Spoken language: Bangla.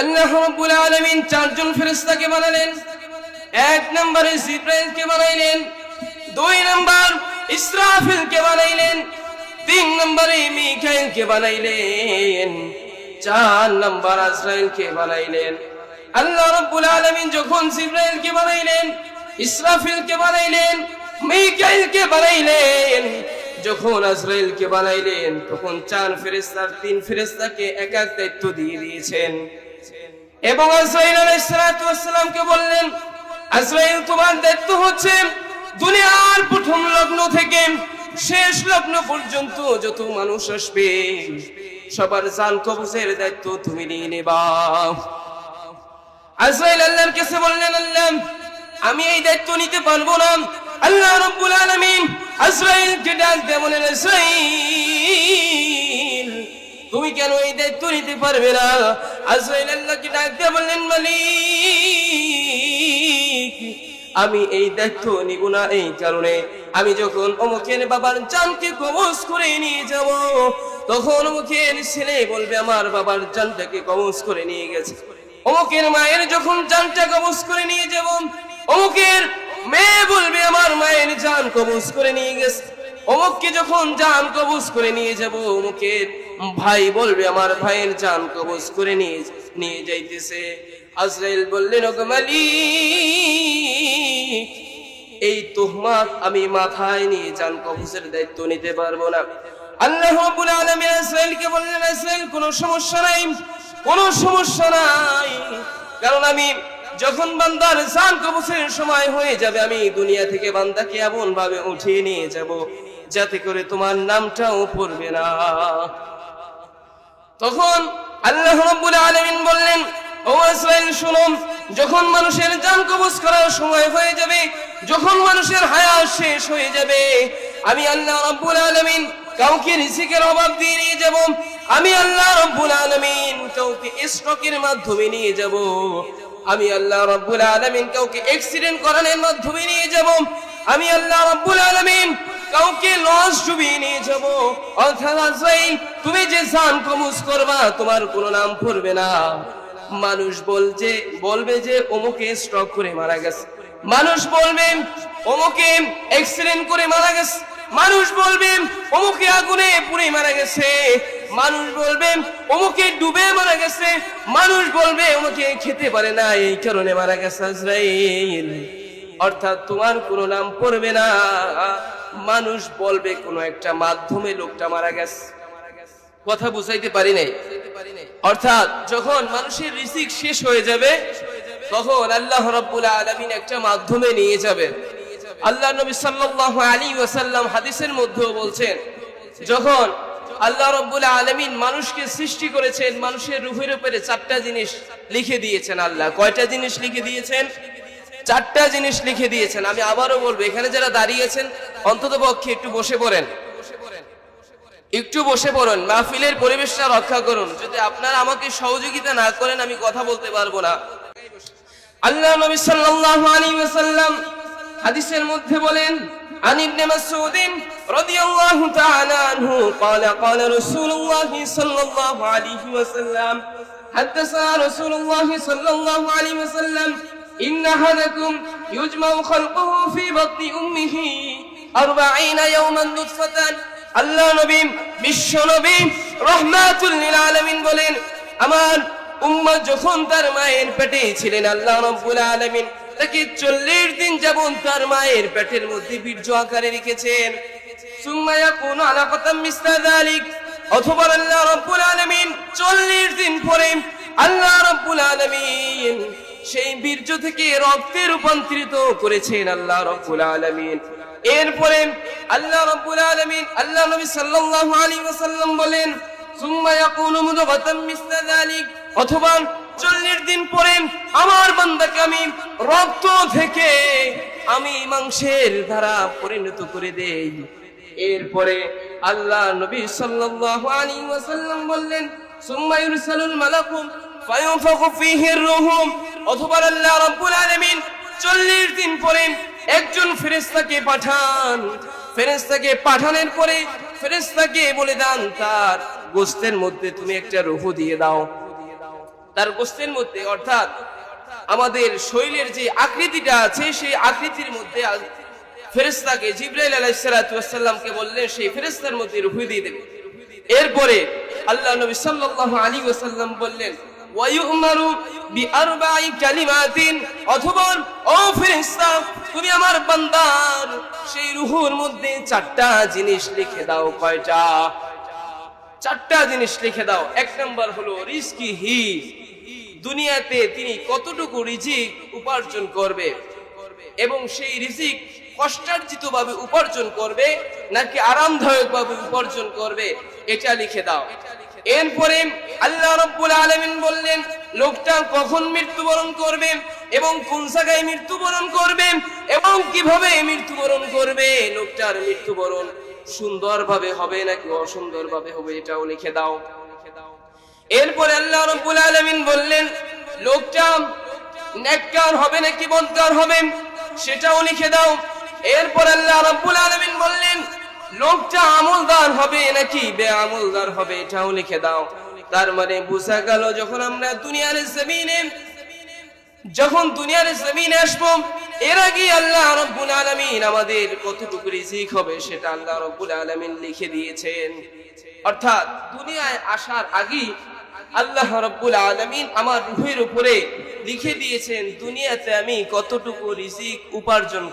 আল্লাহ রাব্বুল আলামিন চারজন ফেরেশতাকে বানালেন। এক নম্বরে জিব্রাইলকে বানাইলেন। দুই নম্বর ইসরাফিলকে বানাইলেন। তিন নম্বরে মিকাইলকে বানাইলেন। চার নম্বর আজরাইলকে বানাইলেন। আল্লাহ রাব্বুল আলামিন যখন জিব্রাইলকে বানাইলেন, ইসরাফিলকে বানাইলেন, মিকাইলকে বানাইলেন, যখন আজরাইলকে বানাইলেন, তখন চার ফেরেশতার, তিন ফেরেশতাকে এক এক দায়িত্ব দিয়ে দিয়েছেন। এবং আজরাইল আলাইহিসসালামকে বললেন, আজরাইল, তোমার দায়িত্ব হচ্ছে দুনিয়ার প্রথম লগ্ন থেকে শেষ লগ্ন পর্যন্ত যত মানুষ আসবে। সবার জান কবজের দায়িত্ব তুমি নিয়ে নেবা। আজরাইল আল্লাহর কাছে বললেন, আল্লাহ, আমি এই দায়িত্ব নিতে পারব না। আল্লাহ রব্বুল আলামিন আজরাইলকে ডাক দিয়ে বলেন, আজরাইল তুমি কেন এই দায়িত্ব নিতে পারবে না? আজরাইল আল্লাহকে ডাক বললেন, মালিক, আমি এই দায়িত্ব নিব না এই কারণে। আমি যখন অমুকের বাবার জানকে কবজ করে নিয়ে যাব, তখন অমুকের ছেলে বলবে, আমার বাবার জানটাকে কবজ করে নিয়ে গেছে। অমুকের মায়ের যখন জানটা কবজ করে নিয়ে যাব, অমুকের মেয়ে বলবে, আমার মায়ের জান কবজ করে নিয়ে গেছে। অমুককে যখন জান কবজ করে নিয়ে যাব, অমুকের ভাই বলবে, আমার ভাইয়ের জান কবজ করে নিয়ে যাইতেছে। আজরাইল বললেন মালিক, এই তোহমাত আমি মাথায় নিয়ে জান কবজের দায়িত্ব নিতে পারব না। কোনো সমস্যা নাই, কোনো সমস্যা নাই। কারণ আমি যখন বান্দার জান সময় হয়ে যাবে, আমি দুনিয়া থেকে ভাবে উঠিয়ে নিয়ে যাব, যাতে করে তোমার নামটাও পড়বে না। তখন আল্লাহ রাব্বুল আলামিন বললেন, ও ইসরাইল শুনো, যখন মানুষের জান কবজ করার সময় হয়ে যাবে, যখন মানুষের হায়াত শেষ হয়ে যাবে, আমি আল্লাহ রাব্বুল আলামিন কাউকে রিজিকের অভাব দিয়ে নিয়ে যাব, আমি আল্লাহ রাব্বুল আলামিন কাউকে স্ট্রোকের মাধ্যমে নিয়ে যাব, আমি আল্লাহ রাব্বুল আলামিন কাউকে অ্যাক্সিডেন্ট করানোর মাধ্যমে নিয়ে যাব, আমি আল্লাহ রাব্বুল আলামিন কাউকে লস ডুবিয়ে নিয়ে যাব, অর্থাৎ আজরাইল তুমি যে জান কবজ করবা, তোমার কোনো নাম পড়বে না। মানুষ বলছে, বলবে যে অমুকে স্ট্রোক করে মারা গেছে। মানুষ বলবে, অমুকে অ্যাক্সিডেন্ট করে মারা গেছে। মানুষ বলবে, অমুকে আগুনে পুড়ে মারা গেছে। মানুষ বলবে, অমুকে ডুবে মারা গেছে। মানুষ বলবে, অমুকে খেতে পারে না, এই কারণে মারা গেছে আজরাইল। অর্থাৎ তোমার কোনো নাম পড়বে না। মানুষ বলবে, কোনো একটা মাধ্যমে লোকটা মারা গেছে। কথা বুঝাইতে পারি নাই। অর্থাৎ যখন মানুষের রিসিক শেষ হয়ে যাবে, তখন আল্লাহ রাব্বুল আলামিন একটা মাধ্যমে নিয়ে যাবেন। আল্লাহ নবী সাল্লাল্লাহু আলী ওয়াসাল্লাম হাদিসের মধ্যেও বলছেন, যখন আল্লাহ রাব্বুল আলামিন মানুষকে সৃষ্টি করেছেন, মানুষের রূহের উপরে চারটা জিনিস লিখে দিয়েছেন আল্লাহ। কয়টা জিনিস লিখে দিয়েছেন? চারটা জিনিস লিখে দিয়েছেন। আমি আবারও বলব, এখানে যারা দাঁড়িয়েছেন অন্তত পক্ষে একটু বসে পড়েন। একটু বসে পড়ুন মাহফিলের পরিবেশটা রক্ষা করুন যদি আপনারা আমাকে সহযোগিতা না করেন আমি কথা বলতে পারবো না আল্লাহ নবী সাল্লাল্লাহু আলাইহি ওয়াসাল্লাম হাদিসের মধ্যে বলেন عن ابن مسعود رضي الله تعالى عنه قال قال رسول الله صلى الله عليه وسلم حدثنا رسول الله صلى الله عليه وسلم إن أحدكم يجمع خلقه في بطن أمه أربعين يوما نطفة আল্লাহ নবী, বিশ্ব নবী রহমাতুল্লিল আলামিন বলেন, আমার উম্মা যখন তার মায়ের পেটে ছিলেন, আল্লাহ রব্বুল আলমিন তাকে চল্লিশ দিন যেমন তার মায়ের পেটের মধ্যে বীর্য আকারে রেখেছেন। যালিক। অথবা আল্লাহ রব্বুল আলমিন চল্লিশ দিন পরে আল্লাহ রব্বুল আলামিন সেই বীর্য থেকে রক্তে রূপান্তরিত করেছেন আল্লাহ রব্বুল আলামিন। এরপরে আল্লাহ রাব্বুল আলমিন, আল্লাহ নবী সাল্লাল্লাহু আলাইহি ওয়াসাল্লাম বলেন অথবা 40 দিন পরে আমার আমি রক্ত থেকে আমি মাংসের ধারা পরিণত করে দেই। এরপরে আল্লাহ ওয়াসাল্লাম বললেন, সুম্মা ইরসালুল মালাকু ফায়ুনফাখু ফীহির রূহ অথবা আল্লাহ রাব্বুল আলামিন চল্লিশ দিন পরে একজন ফেরেস্তাকে পাঠান। ফেরেস্তাকে পাঠানোর পরে ফেরেস্তাকে বলে দেন, তার গোস্তের মধ্যে তুমি একটা রুহু দিয়ে দাও। তার গোস্তের মধ্যে, অর্থাৎ আমাদের শরীরের যে আকৃতিটা আছে, সেই আকৃতির মধ্যে আল- ফেরেশতাকে জিব্রাইল আলাইহিসসালামকে বললেন সেই ফেরেশতার মধ্যে রুহু দিয়ে দেবে। এরপরে আল্লাহ নবী সাল্লাল্লাহু আলাইহি ওয়াসাল্লাম বললেন অথবা তুমি আমার বান্দার সেই রুহুর মধ্যে চারটা জিনিস লিখে দাও, কয়টা? চারটা জিনিস লিখে দাও। এক রিস্কি হি দুনিয়াতে তিনি কতটুকু রিজিক উপার্জন করবে? এবং সেই রিজিক কষ্টার্জিত ভাবে উপার্জন করবে, নাকি আরামদায়ক ভাবে উপার্জন করবে? এটা লিখে দাও। এরপরে আল্লাহ রাব্বুল আলামিন বললেন, লোকটা কখন মৃত্যুবরণ করবে এবং কোন জায়গায় মৃত্যুবরণ করবে এবং কীভাবে মৃত্যুবরণ করবে? লোকটার মৃত্যুবরণ সুন্দরভাবে হবে নাকি অসুন্দরভাবে হবে এটাও লিখে দাও। এরপরে আল্লাহ রাব্বুল আলামিন বললেন, লোকটা নেককার হবে নাকি বদকার হবে? সেটাও লিখে দাও। এরপর আল্লাহ রাব্বুল আলামিন বললেন লোকটা আমলদার হবে নাকি বেআমলদার হবে এটাও লিখে দাও। তার মানে বোঝা গেল যখন আমরা দুনিয়ার জমিনে যখন দুনিয়ার জমিনে আসব, এর আগে আল্লাহ রব্বুল আলামিন আমাদের কতটুকু রিজিক হবে সেটা আল্লাহ রব্বুল আলামিন লিখে দিয়েছেন। অর্থাৎ দুনিয়ায় আসার আগেই আল্লাহ রব্বুল আলামিন আমার রুহের উপরে লিখে দিয়েছেন, দুনিয়াতে আমি কতটুকু রিজিক উপার্জন